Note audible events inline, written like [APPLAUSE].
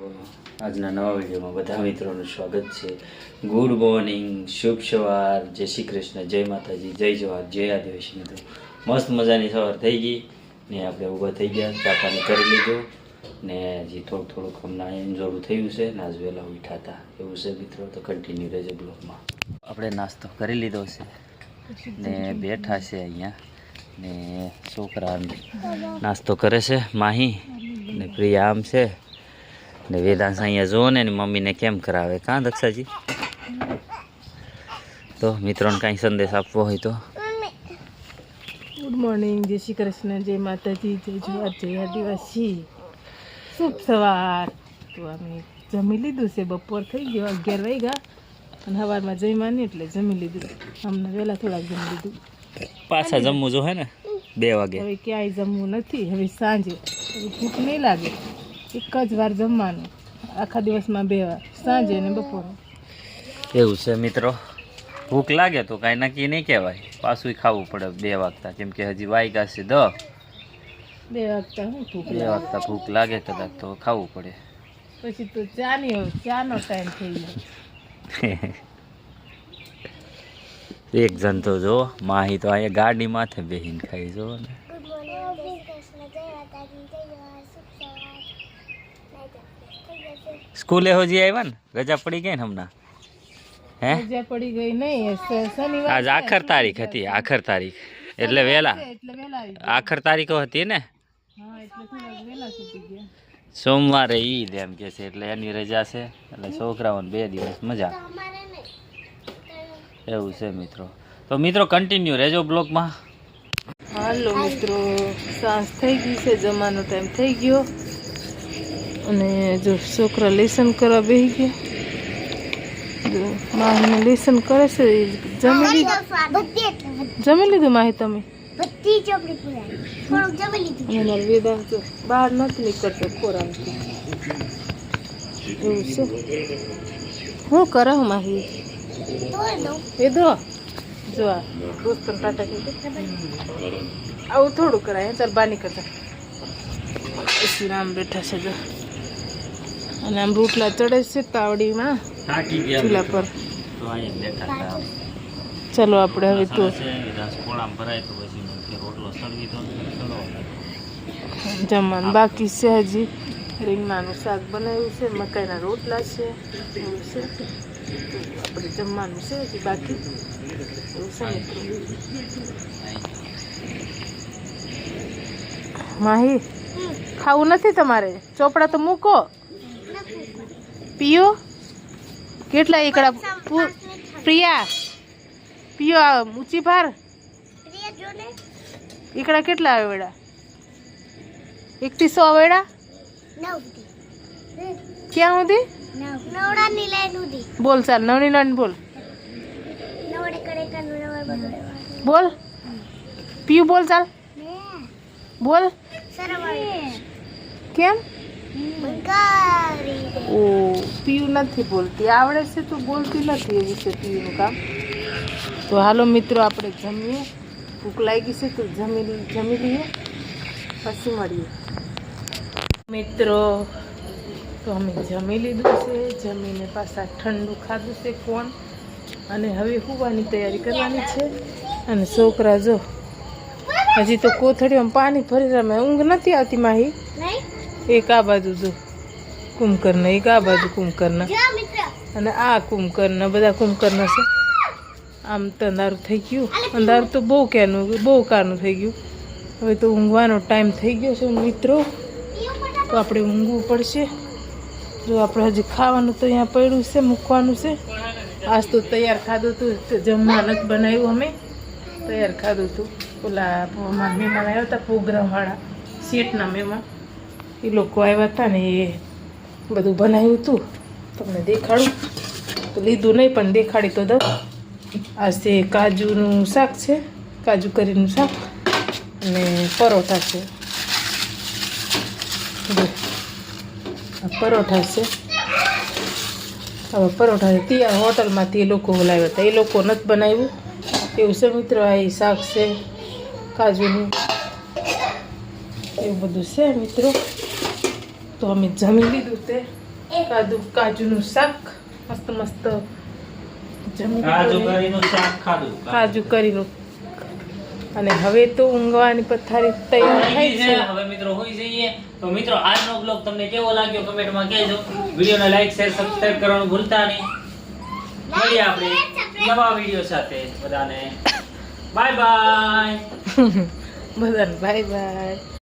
આજના નવા વિડીયોમાં બધા મિત્રોનું સ્વાગત છે. ગુડ મોર્નિંગ શુભ સવાર, જય શ્રી કૃષ્ણ, જય માતાજી, જય જવાહર, જય આદિવાસી મિત્રો. મસ્ત મજાની સવાર થઈ ગઈ ને આપણે ઊભા થઈ ગયા ચાપાને કરી લીધું ને હજી થોડુંક થોડુંક હમણાં એન્જોડું થયું છે ને આજ વહેલા ઉઠ્યા હતા. એવું છે મિત્રો, તો કન્ટિન્યુ રહેજો બ્લોગમાં. આપણે નાસ્તો કરી લીધો છે ને બેઠા છે અહીંયા ને છોકરા નાસ્તો કરે છે, માહી ને પ્રિયા આમ છે. ને વેદાંશ અહીંયા જુઓ ને એની મમ્મીને કેમ કરાવે. કાં દક્ષાજી? તો મિત્રોને કાંઈ સંદેશ આપવો હોય તો. ગુડ મોર્નિંગ જય શ્રી કૃષ્ણ જય માતાજી જય જુવાર જય આદિવાસી. શુભ સવાર. તો અમે જમી લીધું છે બપોર થઈ ગયો અગિયાર વાગ્યા. અને સવારમાં જમ્યા એટલે જમી લીધું. અમને વહેલા થોડાક જમી લીધું. પાછા જમવું જો હે ને બે વાગે. હવે ક્યાંય જમવું નથી હવે સાંજે. ભૂખ નહીં લાગે. એક જ વાર જમવાનું. આખા દિવસમાં બે વાર. સાંજે અને બપોરે. એવું છે મિત્રો. ભૂખ લાગે તો કાંઈ નક્કી નહીં કહેવાય. પાછું ખાવું પડે બે વાગતા. કેમ કે હજી વાયગા છે દ. બે વાગતા હું ભૂખ બે વાગતા ભૂખ લાગે કદાચ તો ખાવું પડે. પછી તો ચાની હવે ચાનો ટાઈમ થઈ ગયો. [LAUGHS] એક જણ તો જો માહી તો અહીંયા ગાડી માથે બેહીને ખાઈ જો ને સ્કૂલે હજી આવ્યા ને? રજા પડી ગઈ ને હમણાં? હે? રજા પડી ગઈ નહીં શનિવાર આજ આખર તારીખ હતી આખર તારીખ. એટલે ગયા. આખર તારીખો હતી ને? સોમવારે ઈદ એમ કે છે એટલે એની રજા છે. એટલે છોકરાઓને બે દિવસ મજા. એવું છે મિત્રો. તો મિત્રો કન્ટિન્યુ રહેજો બ્લોગમાં. હાલો મિત્રો સાંજ થઈ ગઈ છે જમવાનો ટાઈમ થઈ ગયો. અને જો છોકરા લેસન કરવા બેસી ગયા જો માહીને લેસન કરે છે જમી લીધું? જમી લીધું માહી તમે? અને મારો તો બહાર નથી નીકળતો ખોરાક. એવું છે? હું કરે હું માહી? એ દો જો આ દોસ્તો ટાટા કીધું આવું થોડું કરાય ચાલ બાની કરતા. પછી રામ બેઠા છે જો. અને આમ રોટલા ચડે છે તાવડીમાં. ચૂલા પર. ચલો આપણે હવે તો જમવાનું બાકી છે હજી. રીંગણાનું શાક બનાવ્યું છે મકાઈના રોટલા છે એવું છે. આપણે જમવાનું છે હજી બાકી. એવું છે માહી ખાવું નથી તમારે? ચોપડા તો મૂકો. પીઓ કેટલા એકડા? પ્રિયા આ ઊંચી ભાર એકડા કેટલા આવેડા એકથી સો આવેડા ક્યાં સુધી? બોલ ચાલ નવની નન બોલ. બોલ. પીયું બોલ ચાલ. બોલ. કેમ? ઓ, પીયુ નથી બોલતી. આવડે છે તો બોલતી નથી એ વિશે પીયુનું કામ. તો હાલો મિત્રો, આપણે જમીએ. ભૂખ લાગી છે તો જમી જમી લઈએ. પછી મળીએ. મિત્રો, તો અમે જમી લીધું છે. જમીને પાછા ઠંડુ ખાધું છે કોણ અને હવે હુવાની તૈયારી કરવાની છે. અને છોકરા જો, હજી તો કોથળીઓમાં પાણી ભરી રમે ઊંઘ નથી આવતી માહી. એક આ બાજુ જો કુંભકર્ણ એક આ બાજુ કુંભકર્ણ. અને આ કુંભકર્ણ બધા કુંભકર્ણ છે. આમ તો અંધારું થઈ ગયું. અંધારું તો બહુ ક્યારનું બહુ કારનું થઈ ગયું. હવે તો ઊંઘવાનો ટાઈમ થઈ ગયો છે મિત્રો. તો આપણે ઊંઘવું પડશે. જો આપણે હજી ખાવાનું તો અહીંયા પડ્યું છે મૂકવાનું છે. આજ તો તૈયાર ખાધું હતું તે જમવા નથી બનાવ્યું અમે. તૈયાર ખાધું હતું. ઓલા મહેમાન આવ્યા હતા પ્રોગ્રામવાળા સેટના મહેમાન. એ લોકો આવ્યા હતા ને એ બધું બનાવ્યું હતું તમને દેખાડું. તો લીધું નહીં, પણ દેખાડી તો દઉં. આ છે કાજુનું શાક છે. કાજુ કરીનું શાક અને પરોઠા છે. પરોઠા છે. હવે પરોઠા છે ત્યાં હોટલમાંથી એ લોકો બોલાવ્યા હતા. એ લોકો નથી બનાવ્યું. એવું છે મિત્રો, આ શાક છે, કાજુનું. એવું બધું છે મિત્રો. તો અમે જમી લીધું તે. કાજુ કાજુનું શાક. મસ્ત મસ્ત કાજુ કરીનું શાક ખાધું. કાજુ કરીનું. અને હવે તો ઊંઘવાની પથારી તૈયાર થઈ છે. હવે મિત્રો હોઈ જઈએ. તો મિત્રો આજનો બ્લોગ તમને કેવો લાગ્યો? કમેન્ટમાં કહેજો. વિડિયોને લાઈક શેર સબસ્ક્રાઇબ કરવાનું ભૂલતા નહીં. મળીએ આપણે નવા વીડિયો સાથે. બધાને. બાય બાય [LAUGHS] બધાને બાય બાય